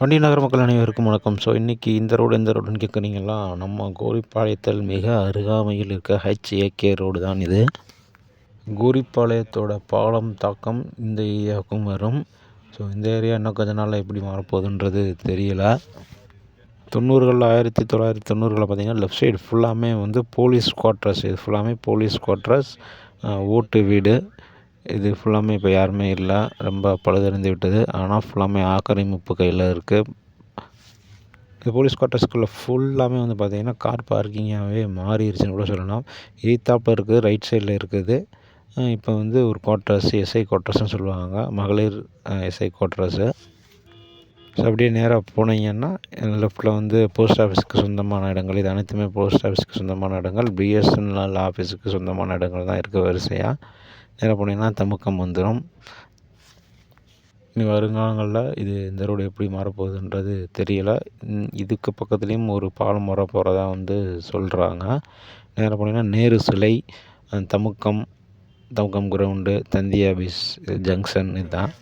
வண்டி நகர மக்கள் அனைவருக்கும் வணக்கம். ஸோ இன்றைக்கி இந்த ரோடு எந்த ரோடுன்னு கேட்குறீங்களா நம்ம கோரிப்பாளையத்தில் மிக அருகாமையில் இருக்க ஹெச்ஏகே ரோடு தான் இது. கோரிப்பாளையத்தோட பாலம் தாக்கம் இந்த ஏரியாவுக்கும் வரும். ஸோ இந்த ஏரியா இன்னும் கொஞ்ச நாளில் எப்படி மாறப்போகுதுன்றது தெரியலை. தொண்ணூறுகளில் ஆயிரத்தி தொள்ளாயிரத்தி தொண்ணூறுகளில் பார்த்திங்கன்னா லெஃப்ட் சைடு ஃபுல்லாமே வந்து போலீஸ் குவார்ட்டர்ஸ் இது ஃபுல்லாமே போலீஸ் குவார்ட்டர்ஸ் ஓட்டு வீடு. இது ஃபுல்லாமே இப்போ யாருமே இல்லை. ரொம்ப பழுதடைந்து விட்டது. ஆனால் ஃபுல்லாமே ஆக்கிரமிப்பு கையில் இருக்குது இந்த போலீஸ் குவார்ட்டர்ஸ்குள்ளே ஃபுல்லாமே வந்து பார்த்திங்கன்னா கார் பார்க்கிங்காகவே மாறிடுச்சுன்னு கூட சொல்லலாம். எய்த்தாப்பில் இருக்குது ரைட் சைடில் இருக்குது. இப்போ வந்து ஒரு குவார்ட்டர்ஸ் எஸ்ஐ குவார்ட்டர்ஸ்னு சொல்லுவாங்க. மகளிர் எஸ்ஐ குவார்ட்டர்ஸு ஸோ அப்படியே நேராக போனீங்கன்னா லெஃப்ட்டில் வந்து போஸ்ட் ஆஃபீஸ்க்கு சொந்தமான இடங்கள். இது அனைத்துமே போஸ்ட் ஆஃபீஸுக்கு சொந்தமான இடங்கள். பிஎஸ்என்எல் ஆஃபீஸுக்கு சொந்தமான இடங்கள் தான் இருக்குது வரிசையாக நேராக போனீங்கன்னா தமுக்கம் வந்துடும் இனி வருங்காலங்களில் இது இந்த ரோடு எப்படி மாறப்போகுதுன்றது தெரியலை. இதுக்கு பக்கத்துலேயும் ஒரு பாலம் வர போகிறதா வந்து சொல்கிறாங்க நேராக போனீங்கன்னா நேரு சிலை தமுக்கம் தமுக்கம் கிரவுண்டு தந்தி ஆஃபீஸ் ஜங்ஷன் இதுதான்.